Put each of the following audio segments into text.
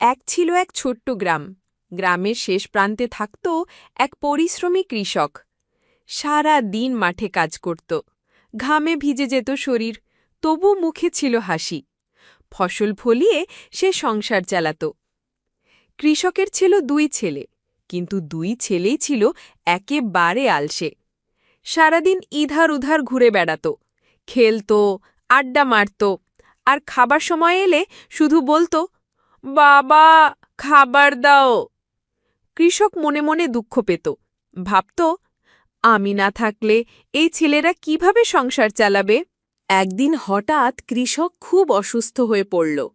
এক ছিল এক ছোট্ট গ্রাম। গ্রামের শেষ প্রান্তে থাকত এক পরিশ্রমী কৃষক। সারা দিন মাঠে কাজ করত। ঘামে ভিজে যেত শরীর, তবু মুখে ছিল হাসি। ফসল ফলিয়ে সে সংসার চালাত। কৃষকের ছিল দুই ছেলে, কিন্তু দুই ছেলেই ছিল একেবারে আলসে। সারাদিন ইধার উধার ঘুরে বেড়াত, খেলত, আড্ডা মারত, আর খাবার সময় এলে শুধু বলতো বাবা, খাবার দাও। কৃষক মনে মনে দুঃখ পেত। ভাবত, আমি না থাকলে এই ছেলেরা কীভাবে সংসার চালাবে? একদিন হঠাৎ কৃষক খুব অসুস্থ হয়ে পড়ল।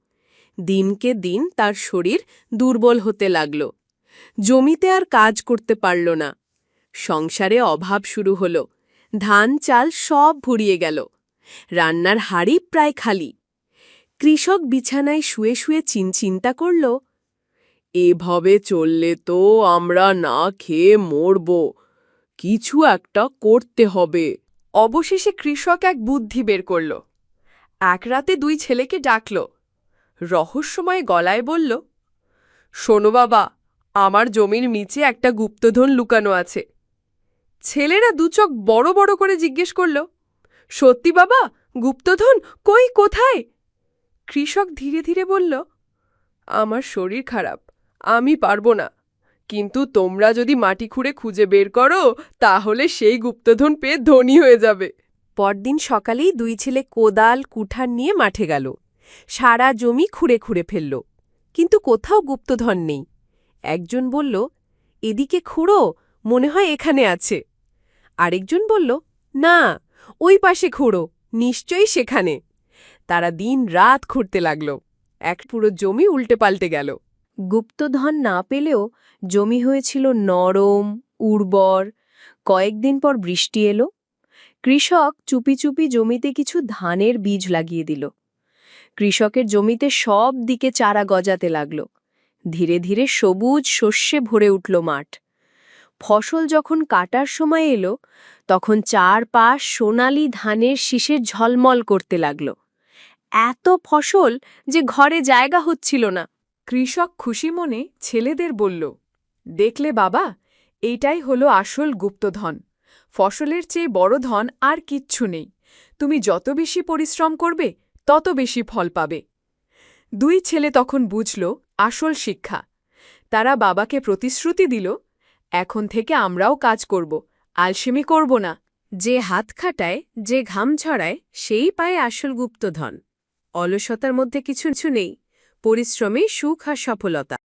দিনকে দিন তার শরীর দুর্বল হতে লাগল। জমিতে আর কাজ করতে পারল না। সংসারে অভাব শুরু হল। ধান, চাল সব ভুরিয়ে গেল। রান্নার হাড়ি প্রায় খালি। কৃষক বিছানায় শুয়ে শুয়ে চিন চিন্তা করল, এভাবে চললে তো আমরা না খেয়ে মরব। কিছু একটা করতে হবে। অবশেষে কৃষক এক বুদ্ধি বের করল। এক রাতে দুই ছেলেকে ডাকল। রহস্যময় গলায় বলল, শোনো বাবা, আমার জমির নিচে একটা গুপ্তধন লুকানো আছে। ছেলেরা দুচোখ বড় বড় করে জিজ্ঞেস করল, সত্যি বাবা, গুপ্তধন কই, কোথায়? কৃষক ধীরে ধীরে বলল, আমার শরীর খারাপ, আমি পারব না। কিন্তু তোমরা যদি মাটি খুঁড়ে খুঁজে বের করো, তাহলে সেই গুপ্তধন পেয়ে ধনী হয়ে যাবে পরদিন সকালেই দুই ছেলে কোদাল, কুঠার নিয়ে মাঠে গেল। সারা জমি খুঁড়ে খুঁড়ে ফেলল। কিন্তু কোথাও গুপ্তধন নেই। একজন বলল, এদিকে খুঁড়ো, মনে হয় এখানে আছে। আরেকজন বলল, না, ওই পাশে খুঁড়ো, নিশ্চয়ই সেখানে। তারা দিন রাত খুঁড়তে লাগল। এক পুরো জমি উল্টে পাল্টে গেল। গুপ্তধন না পেলেও জমি হয়েছিল নরম, উর্বর। কয়েকদিন পর বৃষ্টি এলো। কৃষক চুপি চুপি জমিতে কিছু ধানের বীজ লাগিয়ে দিল। কৃষকের জমিতে সব দিকে চারা গজাতে লাগল। ধীরে ধীরে সবুজ শস্যে ভরে উঠল মাঠ। ফসল যখন কাটার সময় এলো, তখন চারপাশ সোনালি ধানের শীষের ঝলমল করতে লাগল। এত ফসল যে ঘরে জায়গা হচ্ছিল না। কৃষক খুশি মনে ছেলেদের বলল, দেখলে বাবা, এইটাই হলো আসল গুপ্তধন। ফসলের চেয়ে বড় ধন আর কিচ্ছু নেই। তুমি যত বেশি পরিশ্রম করবে, তত বেশি ফল পাবে। দুই ছেলে তখন বুঝল, আসল শিক্ষা। তারা বাবাকে প্রতিশ্রুতি দিল, এখন থেকে আমরাও কাজ করব, আলসেমি করব না। যে হাত খাটায়, যে ঘাম ছড়ায় সেই পায় আসল গুপ্তধন। অলসতার মধ্যে কিছু নেই পরিশ্রমে সুখ আর সফলতা।